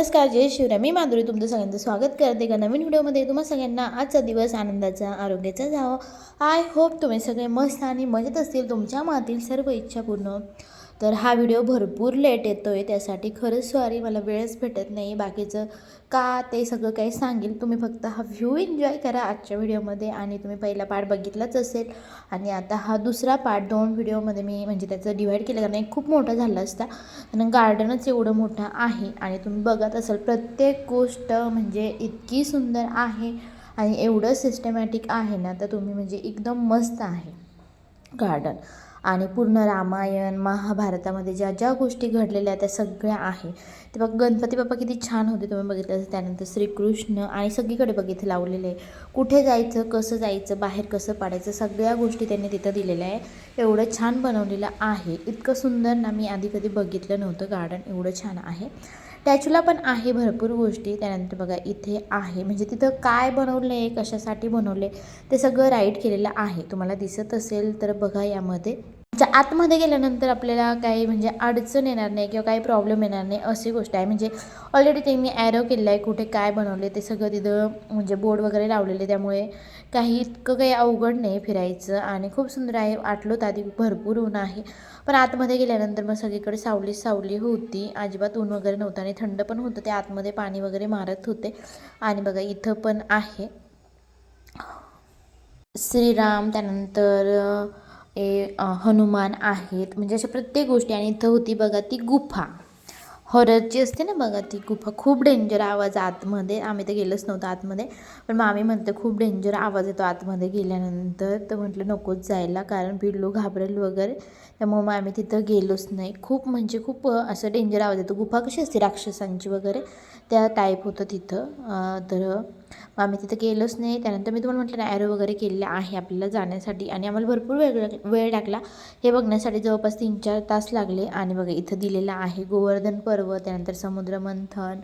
नमस्कार जय शिवराय मी माधुरी तुमचं सगळ्यांचं स्वागत करते. का नवीन व्हिडिओमध्ये तुम्हा सगळ्यांना आजचा दिवस आनंदाचा आरोग्याचा जावं. आय होप तुम्ही सगळे मस्त आणि मजेत असतील. तुमच्या मनातील सर्व इच्छा पूर्ण. तर हा व्हिडिओ भरपूर लेट येतो आहे त्यासाठी खरंच सॉरी मला वेळच भेटत नाही. बाकीचं का ते सगळं काही सांगेल तुम्ही फक्त हा व्ह्यू एन्जॉय करा आजच्या व्हिडिओमध्ये आणि तुम्ही पहिला पार्ट बघितलाच असेल. आणि आता हा दुसरा पार्ट दोन व्हिडिओमध्ये मी म्हणजे त्याचं डिवाईड केलं कारण एक खूप मोठा झाला असता. कारण गार्डनच एवढं मोठं आहे आणि तुम्ही बघत असाल प्रत्येक गोष्ट म्हणजे इतकी सुंदर आहे आणि एवढं सिस्टमॅटिक आहे ना तर तुम्ही म्हणजे एकदम मस्त आहे. गार्डन आणि पूर्ण रामायण महाभारतामध्ये ज्या ज्या गोष्टी घडलेल्या त्या सगळ्या आहे ते बघ गणपती बाप्पा किती छान होते तुम्ही बघितलं असेल त्यानंतर श्रीकृष्ण आणि सगळीकडे बघितलं लावलेलं आहे. कुठे जायचं कसं जायचं बाहेर कसं पाडायचं सगळ्या गोष्टी त्यांनी तिथं दिलेल्या आहे एवढं छान बनवलेलं आहे. इतकं सुंदर ना मी आधी कधी बघितलं नव्हतं गार्डन एवढं छान आहे. टॅचूला पण आहे भरपूर गोष्टी. त्यानंतर बघा इथे आहे. म्हणजे तिथं काय बनवलं आहे कशासाठी बनवले ते सगळं राईट केलेलं आहे. तुम्हाला दिसत असेल तर बघा यामध्ये. च्या आतमध्ये गेल्यानंतर आपल्याला काही म्हणजे अडचण येणार नाही किंवा काही प्रॉब्लेम येणार नाही अशी गोष्ट आहे. म्हणजे ऑलरेडी ते मी ॲरो केलं आहे कुठे काय बनवले ते सगळं तिथं म्हणजे बोर्ड वगैरे लावलेले त्यामुळे काही इतकं काही अवघड नाही फिरायचं आणि खूप सुंदर आहे. आटलो तर आधी भरपूर ऊन आहे. पण आतमध्ये गेल्यानंतर मग सगळीकडे सावली सावली होती. अजिबात ऊन वगैरे नव्हतं आणि थंड पण होतं. ते आतमध्ये पाणी वगैरे मारत होते. आणि बघा इथं पण आहे. श्रीराम त्यानंतर ए हनुमान आहेत. म्हणजे अशा प्रत्येक गोष्टी आणि इथं होती बघा ती गुफा. हॉररची असते ना बघा ती गुफा खूप डेंजर आवाज आतमध्ये आम्ही तर गेलोच नव्हतं आतमध्ये पण मामी म्हणतो खूप डेंजर आवाज येतो आतमध्ये गेल्यानंतर तर म्हटलं नकोच जायला कारण भिडलो घाबरेल वगैरे. त्यामुळे मग आम्ही तिथं गेलोच नाही. खूप म्हणजे खूप असं डेंजर आवाज येतो. गुफा कशी असते? राक्षसांची वगैरे? त्या टाईप होतं तिथं. तर मग आम्ही तिथं गेलोच नाही. त्यानंतर मी तुम्हाला म्हटलं ना ॲरो वगैरे केलेलं आहे आपल्याला जाण्यासाठी. आणि आम्हाला भरपूर वेळ वेळ लागला. हे बघण्यासाठी जवळपास तीन चार तास लागले. आणि बघा इथं दिलेलं आहे गोवर्धन पर्व त्यानंतर समुद्र मंथन.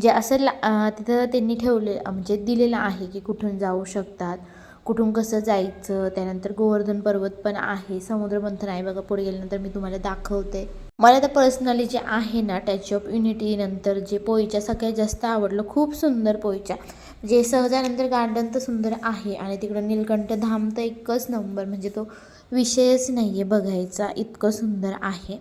जे असं ला तिथं त्यांनी ठेवले म्हणजे दिलेलं आहे की कुठून जाऊ शकतात. कुठून कसं जायचं? त्यानंतर गोवर्धन पर्वत पण आहे. समुद्रमंथन आहे बघा. पुढे गेल्यानंतर मी तुम्हाला दाखवते. मला तर पर्सनली जे आहे ना टॅच ऑफ युनिटी नंतर जे पोईच्या सगळ्यात जास्त आवडलं खूप सुंदर पोईच्या जे सहजानंतर गार्डन तर सुंदर आहे आणि तिकडं नीलकंठ धाम तर एकच नंबर म्हणजे तो विषयच नाही आहे बघायचा. इतकं सुंदर आहे.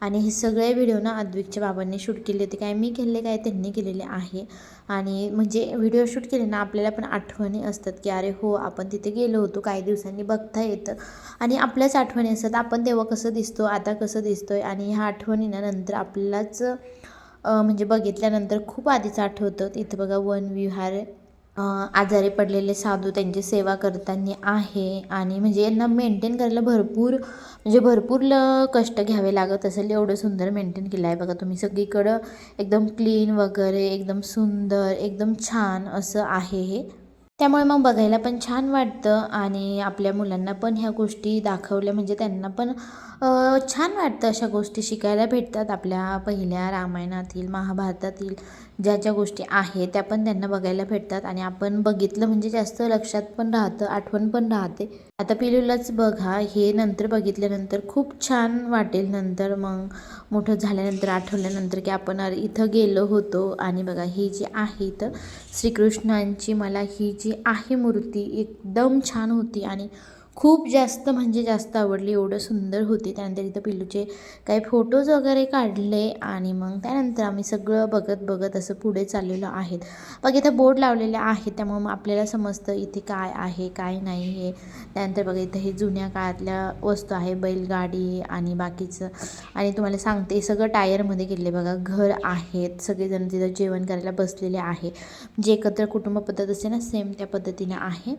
आणि हे सगळे व्हिडिओ ना अद्विकच्या बाबांनी शूट केले होते. काय मी केले काय त्यांनी केलेले आहे. आणि म्हणजे व्हिडिओ शूट केले ना आपल्याला पण आठवणी असतात की अरे हो आपण तिथे गेलो होतो काही दिवसांनी बघता येतं. आणि आपल्याच आठवणी असतात आपण तेव्हा कसं दिसतो आता कसं दिसतो आहे आणि ह्या आठवणींना नंतर आपल्यालाच म्हणजे बघितल्यानंतर खूप आधीच आठवतं. इथं बघा वन विहार आजारी पडलेले साधू त्यांची सेवा करताना आहे आणि म्हणजे यांना मेंटेन करायला भरपूर म्हणजे भरपूर ल कष्ट घ्यावे लागत असेल. एवढं सुंदर मेंटेन केलं आहे बघा तुम्ही. सगळीकडं एकदम क्लीन वगैरे एकदम सुंदर एकदम छान असं आहे हे. त्यामुळे मग बघायला पण छान वाटतं आणि आपल्या मुलांना पण ह्या गोष्टी दाखवल्या म्हणजे त्यांना पण छान वाटतं अशा गोष्टी शिकायला भेटतात आपल्या पहिल्या रामायणातील महाभारतातील. ज्या ज्या गोष्टी आहेत त्या पण त्यांना बघायला भेटतात. आणि आपण बघितलं म्हणजे जास्त लक्षात पण राहतं आठवण पण राहते. आता पिलूलाच बघा हे नंतर बघितल्यानंतर खूप छान वाटेल नंतर. मग मोठं झाल्यानंतर आठवल्यानंतर की आपण अरे इथं गेलो होतो. आणि बघा ही जी आहे तर श्रीकृष्णांची मला ही जी आहे मूर्ती एकदम छान होती. आणि खूप जास्त म्हणजे जास्त आवडली एवढं सुंदर होती. त्यानंतर इथं पिल्लूचे काही फोटोज वगैरे काढले आणि मग त्यानंतर आम्ही सगळं बघत बघत असं पुढे चाललेलो आहेत. बघ इथं बोर्ड लावलेले आहेत त्यामुळे मग आपल्याला समजतं इथे काय आहे काय नाही आहे. त्यानंतर बघा इथं हे जुन्या काळातल्या वस्तू आहे बैलगाडी आणि बाकीचं. आणि तुम्हाला सांगते सगळं टायरमध्ये गेले बघा घर आहेत सगळेजण तिथं जेवण करायला बसलेले आहे. जे एकत्र कुटुंब पद्धत असते ना सेम त्या पद्धतीने आहे.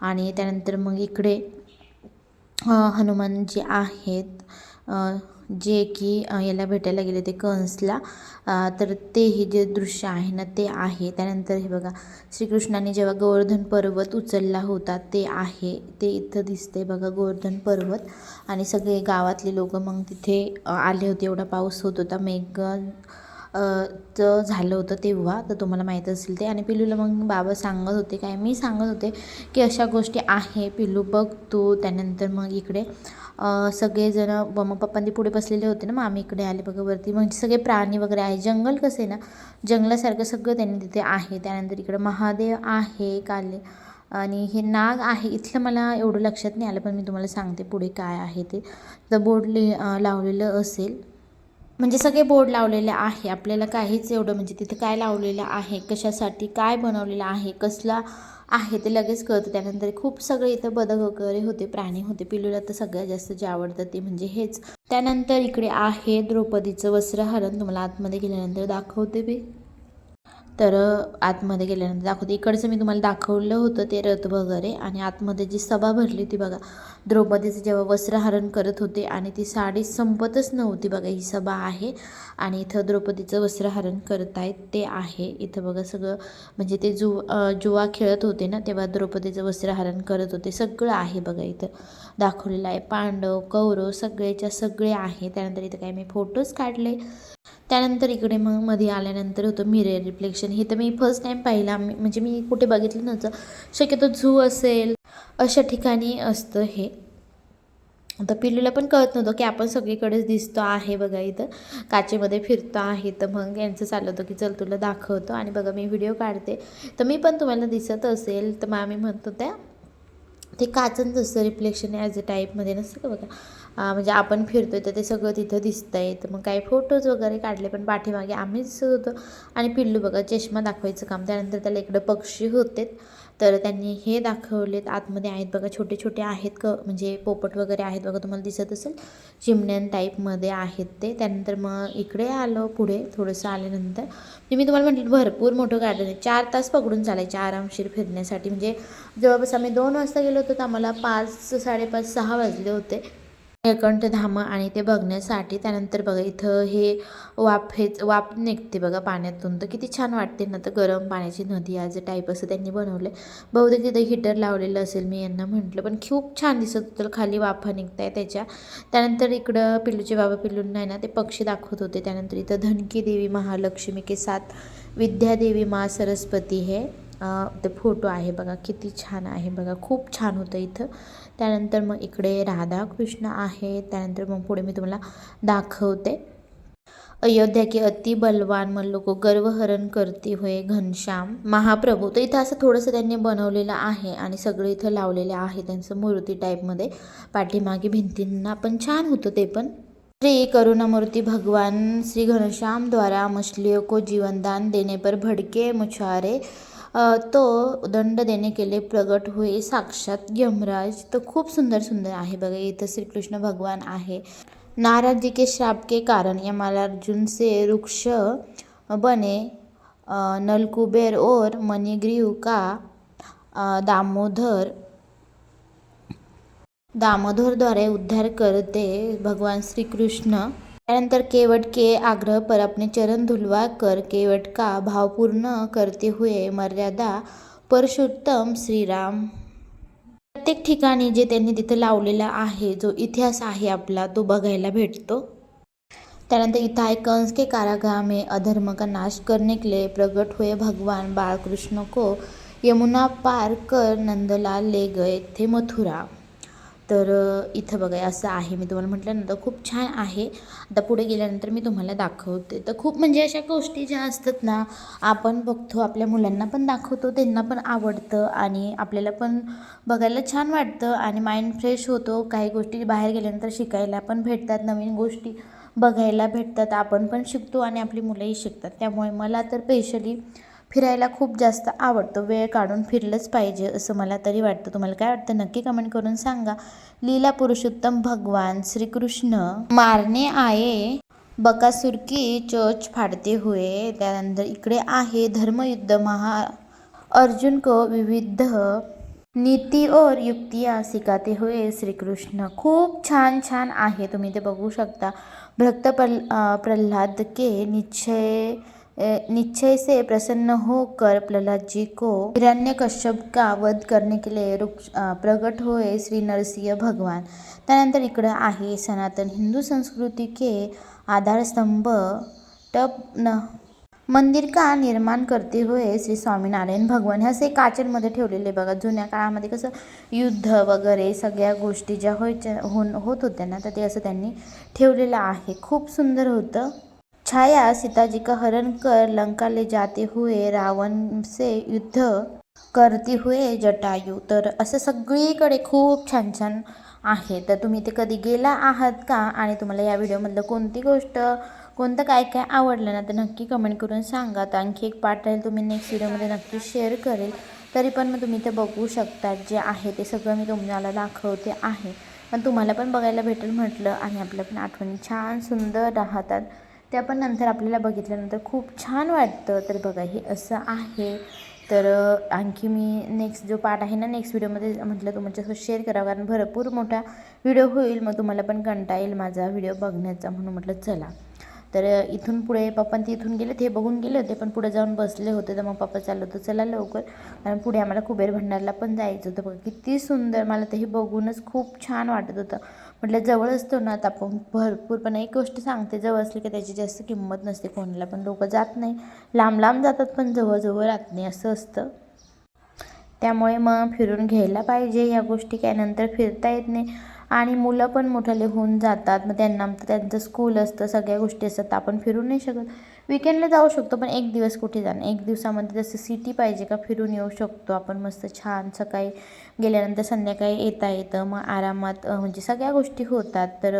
आणि त्यानंतर मग इकडे हनुमान जे आहेत. जे की याला भेटायला गेले ते कंसला तर ते हे जे दृश्य आहे ना ते आहे. त्यानंतर हे बघा श्रीकृष्णाने जेव्हा गोवर्धन पर्वत उचलला होता ते आहे. ते इथं दिसते बघा गोवर्धन पर्वत. आणि सगळे गावातले लोक मग तिथे आले होते. एवढा पाऊस होत होता. मेघ चं झालं होतं तेव्हा तर तुम्हाला माहीत असेल ते. आणि पिल्लूला मग बाबा सांगत होते काय? मी सांगत होते की अशा गोष्टी आहे. पिल्लू बघ तू. त्यानंतर मग इकडे सगळेजणं सगळेजण मग पप्पांनी पुढे बसलेले होते ना मग आम्ही इकडे आले बघा वरती म्हणजे सगळे प्राणी वगैरे आहे. जंगल कसं आहे ना जंगलासारखं सगळं त्यांनी तिथे आहे. त्यानंतर इकडं महादेव आहे काले. आणि हे नाग आहे. इथलं मला एवढं लक्षात नाही आलं पण मी तुम्हाला सांगते पुढे काय आहे ते. तर बोर्ड लि लावलेलं असेल. म्हणजे सगळे बोर्ड लावलेले आहे. आपल्याला काहीच एवढं म्हणजे तिथे काय लावलेलं आहे कशासाठी काय बनवलेलं आहे कसला आहे ते लगेच कळतं. त्यानंतर खूप सगळे इथं बदक वगैरे होते प्राणी होते. पिलूला तर सगळ्यात जास्त जे आवडतं ते म्हणजे हेच. त्यानंतर इकडे आहे द्रौपदीचं वस्त्रहरण. तुम्हाला आतमध्ये गेल्यानंतर दाखवते मी. तर आतमध्ये गेल्यानंतर दाखवते. इकडचं मी तुम्हाला दाखवलं होतं ते रथ वगैरे आणि आतमध्ये जी सभा भरली होती बघा द्रौपदीचं जेव्हा वस्त्रहरण करत होते आणि ती साडी संपतच नव्हती बघा ही सभा आहे आणि इथं द्रौपदीचं वस्त्रहरण करत आहेत ते आहे. इथं बघा सगळं म्हणजे ते जु जुवा खेळत होते ना तेव्हा द्रौपदीचं वस्त्रहरण करत होते. सगळं आहे बघा इथं. दाखवलेलं आहे. पांडव कौरव सगळेच्या सगळे आहे. त्यानंतर इथं काय मी फोटोज काढले. त्यानंतर इकडे मग मध्ये आल्यानंतर होतं मिरर रिफ्लेक्शन हे तर मी फर्स्ट टाईम पाहिला. म्हणजे मी कुठे बघितलं नव्हतं. शक्यतो झू असेल अशा ठिकाणी असतं हे. आता पिल्लूला पण कळत नव्हतं की आपण सगळीकडेच दिसतो आहे बघा इथं. काचेमध्ये फिरतो आहे तर मग यांचं चाललं होतं की चल तुला दाखवतो आणि बघा मी व्हिडिओ काढते. तर मी पण तुम्हाला दिसत असेल तर मग आम्ही म्हणतो त्या ते काचन जसं रिफ्लेक्शन ॲज अ टाईपमध्ये नसतं का बघा? म्हणजे आपण फिरतोय तर ते सगळं तिथं दिसतं आहे तर मग काही फोटोज वगैरे काढले पण पाठीमागे आम्हीच होतो. आणि पिल्लू बघा चष्मा दाखवायचं काम. त्यानंतर त्याला इकडं पक्षी होते तर त्यांनी हे दाखवलेत. आतमध्ये आहेत बघा छोटे छोटे आहेत क म्हणजे पोपट वगैरे आहेत बघा तुम्हाला दिसत असेल. चिमण्यान टाईपमध्ये आहेत ते. त्यानंतर मग इकडे आलो पुढे थोडंसं आल्यानंतर. म्हणजे मी तुम्हाला म्हटलं भरपूर मोठं गार्डन आहे. चार तास पकडून चालायचे आरामशीर फिरण्यासाठी. म्हणजे जवळपास आम्ही दोन वाजता गेलो होतो तर आम्हाला पाच साडेपाच सहा वाजले होते. धाम आणि ते बघण्यासाठी त्यानंतर बघा इथं हे वाफ हेच वाफ निघते बघा पाण्यातून. तर किती छान वाटते ना तर गरम पाण्याची नदी आज टाईप असं त्यांनी बनवलं बहुतेक तिथं हिटर लावलेलं असेल मी यांना म्हटलं पण खूप छान दिसत होतं. खाली वाफा निघत आहे त्याच्या. त्यानंतर इकडं पिल्लूचे बाबा पिल्लूंना आहे ना ते पक्षी दाखवत होते. त्यानंतर इथं धनकी देवी महालक्ष्मी के साथ विद्यादेवी मा सरस्वती हे ते फोटो आहे बघा. किती छान आहे बघा. खूप छान होतं इथं. त्यानंतर मग इकडे राधाकृष्ण आहे. त्यानंतर मग पुढे मी तुम्हाला दाखवते. अयोध्या के अति बलवान मन लोक गर्वहरण करते होय घनश्याम. महाप्रभू. तर इथं असं थोडंसं त्यांनी बनवलेलं आहे आणि सगळं इथं लावलेलं आहे. त्यांचं मूर्ती टाईपमध्ये पाठीमागे भिंतींना पण छान होतं ते पण. श्री करुणामूर्ती भगवान श्री घनश्याम द्वारा मछलियों को जीवनदान देने पर भड़के मुछारे. तो दंड देने के लिए प्रगट होई साक्षात यमराज. तर खूप सुंदर सुंदर आहे बघा इथं श्रीकृष्ण भगवान आहे. नारद जी के श्राप के कारण यमलार्जुन से वृक्ष बने नलकुबेर और मणिग्रीव का दामोदर दामोदरद्वारे उद्धार करते भगवान श्री कृष्ण त्यानंतर केवट के आग्रह पर अपने चरण धुलवा कर केवट का भावपूर्ण करते हुए मर्यादा परशुत्तम श्रीराम। प्रत्येक ठिकाणी जे त्यांनी तिथं लावलेला आहे जो इतिहास आहे आपला तो बघायला भेटतो. त्यानंतर इथं आहे कंस के कारागृह में अधर्म का नाश करने के लिए प्रकट हुए भगवान बालकृष्ण को यमुना पार कर नंदलाल ले गए थे मथुरा। तर इथं बघा असं आहे. मी तुम्हाला म्हटलं ना तर खूप छान आहे. आता पुढे गेल्यानंतर मी तुम्हाला दाखवते. तर खूप म्हणजे अशा गोष्टी ज्या असतात ना आपण बघतो आपल्या मुलांना पण दाखवतो त्यांना पण आवडतं आणि आपल्याला पण बघायला छान वाटतं आणि माइंड फ्रेश होतो. काही गोष्टी बाहेर गेल्यानंतर शिकायला पण भेटतात नवीन गोष्टी बघायला भेटतात. आपण पण शिकतो आणि आपली मुलंही शिकतात. त्यामुळे मला तर स्पेशली फिरायला खूप जास्त आवडतं. वेळ काढून फिरलंच पाहिजे असं मला तरी वाटतं. तुम्हाला काय वाटतं? नक्की कमेंट करून सांगा. लीला पुरुषोत्तम भगवान श्रीकृष्ण मारणे आये बकासुरकी की चोच फाड़ते हुए. त्यानंतर इकडे आहे धर्मयुद्ध महा अर्जुन को विविध नीति और युक्तिया सिकाते हुए श्रीकृष्ण. खूप छान छान आहे. तुम्ही ते बघू शकता. भक्त प्रल्हाद के निश्चय निश्चय से प्रसन्न होकर प्रहलाद जी को हिरण्य कश्यप का वध करने के लिए रुक्ष प्रकट हुए श्री नरसिंह भगवान. त्यानंतर इकडं आहे सनातन हिंदू संस्कृती के आधारस्तंभ टप न मंदिर का निर्माण करते हुए श्री स्वामीनारायण भगवान. हे असे काचेमध्ये ठेवलेले बघा जुन्या काळामध्ये कसं युद्ध वगैरे सगळ्या गोष्टी ज्या होयच्या होन होत होत्या ना तर ते असं त्यांनी ठेवलेलं आहे. खूप सुंदर होतं. छाया सीताजी का हरण कर लंका ले जाते हुए रावण से युद्ध करते हुए जटायू. तर असं सगळीकडे खूप छान छान आहे. तर तुम्ही ते कधी गेला आहात का? आणि तुम्हाला या व्हिडिओमधलं कोणती गोष्ट कोणतं काय काय आवडलं ना तर नक्की कमेंट करून सांगा. तर आणखी एक पार्ट राहील तुम्ही नेक्स्ट व्हिडिओमध्ये नक्की शेअर करेल. तरी पण मग तुम्ही ते बघू शकता जे आहे ते सगळं मी तुम्हाला दाखवते आहे. पण तुम्हाला पण बघायला भेटेल म्हटलं आणि आपल्या पण आठवणी छान सुंदर राहतात. त्या पण नंतर आपल्याला बघितल्यानंतर खूप छान वाटतं. तर बघा हे असं आहे. तर आणखी मी नेक्स्ट जो पार्ट आहे ना नेक्स्ट व्हिडिओमध्ये म्हटलं तुमच्यासोबत शेअर करावं. कारण भरपूर मोठा व्हिडिओ होईल. मग तुम्हाला पण कंटा येईल माझा व्हिडिओ बघण्याचा. म्हणून म्हटलं चला. तर इथून पुढे पप्पा ते इथून गेले ते बघून गेले होते पण पुढे जाऊन बसले होते. तर मग पप्पा चाललं होतं चला लवकर. कारण पुढे आम्हाला कुबेर भंडारला पण जायचं होतं. बघा किती सुंदर. मला ते हे बघूनच खूप छान वाटत होतं. म्हटलं जवळ असतो ना तर आपण भरपूर पण एक गोष्ट सांगते जवळ असली की त्याची जास्त किंमत नसते कोणाला पण लोक जात नाही. लांब लांब जातात पण जवळजवळ राहत नाही असं असतं. त्यामुळे मग फिरून घ्यायला पाहिजे ह्या गोष्टी काय नंतर फिरता येत नाही. आणि मुलं पण मोठाले होऊन जातात मग त्यांना त्यांचं स्कूल असतं सगळ्या गोष्टी असतात तर आपण फिरू नाही शकत. विकेंडला जाऊ शकतो पण एक दिवस कुठे जाणं एक दिवसामध्ये जसं सिटी पाहिजे का? फिरून येऊ शकतो आपण मस्त छान. सकाळी गेल्यानंतर संध्याकाळी येता येतं. मग आरामात म्हणजे सगळ्या गोष्टी होतात. तर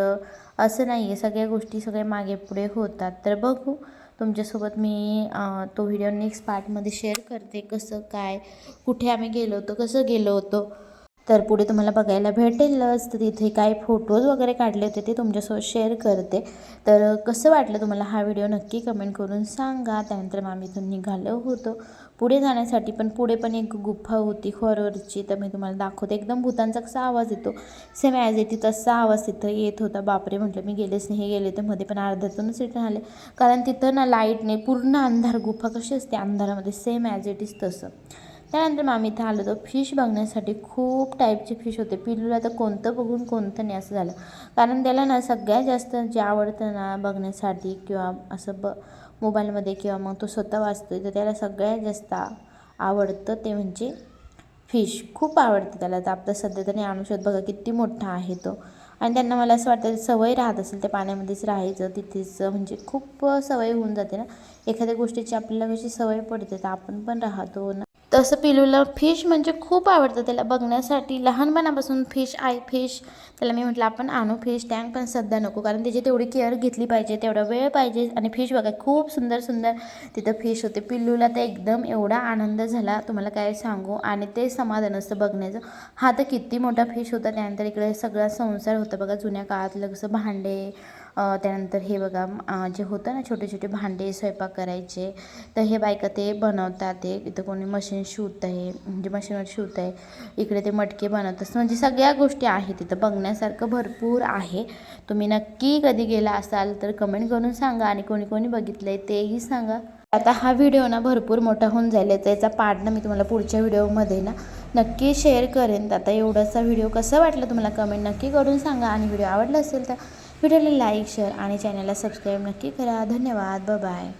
असं नाही आहे सगळ्या गोष्टी सगळ्या मागे पुढे होतात. तर बघू. तुमच्यासोबत मी तो व्हिडिओ नेक्स्ट पार्टमध्ये शेअर करते. कसं काय कुठे आम्ही गेलो होतो कसं गेलो होतो. तर पुढे तुम्हाला बघायला भेटेलच. तर तिथे काय फोटोज वगैरे काढले होते ते तुमच्यासोबत शेअर करते. तर कसं वाटलं तुम्हाला हा व्हिडिओ नक्की कमेंट करून सांगा. त्यानंतर मग आम्ही इथून निघालो होतो. पुढे जाण्यासाठी पण पुढे पण एक गुफा होती हॉररची तर मी तुम्हाला दाखवते. एकदम भूतांचा कसा आवाज येतो. सेम ॲज येते तसा आवाज तिथं येत होता. बापरे म्हटलं मी गेलेच नाही. हे गेले तर मध्ये पण अर्ध्यातूनच रिटर्न आले. कारण तिथं ना लाइट नाही पूर्ण अंधार. गुफा कशी असते? अंधारामध्ये सेम ॲज इट इज तसं. त्यानंतर मग आम्ही इथं आलो होतो. फिश बघण्यासाठी खूप टाईपचे फिश होते. पिल्लूला तर कोणतं बघून कोणतं नाही असं झालं. कारण त्याला ना सगळ्यात जास्त जे आवडतं ना बघण्यासाठी किंवा असं ब मोबाईलमध्ये किंवा मग तो स्वतः वाचतोय तर त्याला सगळ्यात जास्त आवडतं ते म्हणजे फिश खूप आवडतं त्याला. तर आपलं सध्या तरी आणू शकत. बघा किती मोठा आहे तो. आणि त्यांना मला असं वाटतं सवय राहत असेल त्या पाण्यामध्येच राहायचं तिथेच म्हणजे खूप सवय होऊन जाते ना. एखाद्या गोष्टीची आपल्याला कशी सवय पडते तर आपण पण राहतो ना. तसं पिलूला फिश म्हणजे खूप आवडतं. त्याला बघण्यासाठी लहानपणापासून फिश आय फिश त्याला मी म्हटलं आपण आणू फिश टँक पण सध्या नको. कारण त्याची तेवढी केअर घेतली पाहिजे तेवढा वेळ पाहिजे. आणि फिश बघा खूप सुंदर सुंदर तिथं फिश होते. पिल्लूला तर एकदम एवढा आनंद झाला. तुम्हाला काय सांगू? आणि ते समाधान असतं बघण्याचं. हा तर किती मोठा फिश होता. त्यानंतर इकडे सगळा संसार होता बघा जुन्या काळातलं कसं भांडे त्यानंतर हे बघा जे होतं ना छोटे छोटे भांडे स्वयंपाक करायचे तर हे बायका ते बनवतात ते. इथं कोणी मशीन शिवत आहे म्हणजे मशीनवर शिवत आहे. इकडे ते मटके बनवत असतं म्हणजे सगळ्या गोष्टी आहेत तिथं बघण्यासारखं भरपूर आहे. तुम्ही नक्की कधी गेला असाल तर कमेंट करून सांगा आणि कोणी कोणी बघितलं आहे तेही सांगा. आता हा व्हिडिओ ना भरपूर मोठा होऊन जाईल. त्याचा पार्ट ना मी तुम्हाला पुढच्या व्हिडिओमध्ये ना नक्की शेअर करेन. तर आता एवढासा व्हिडिओ कसा वाटला तुम्हाला कमेंट नक्की करून सांगा. आणि व्हिडिओ आवडला असेल तर व्हिडिओला लाईक शेअर आणि चॅनलला सबस्क्राईब नक्की करा. धन्यवाद. बाय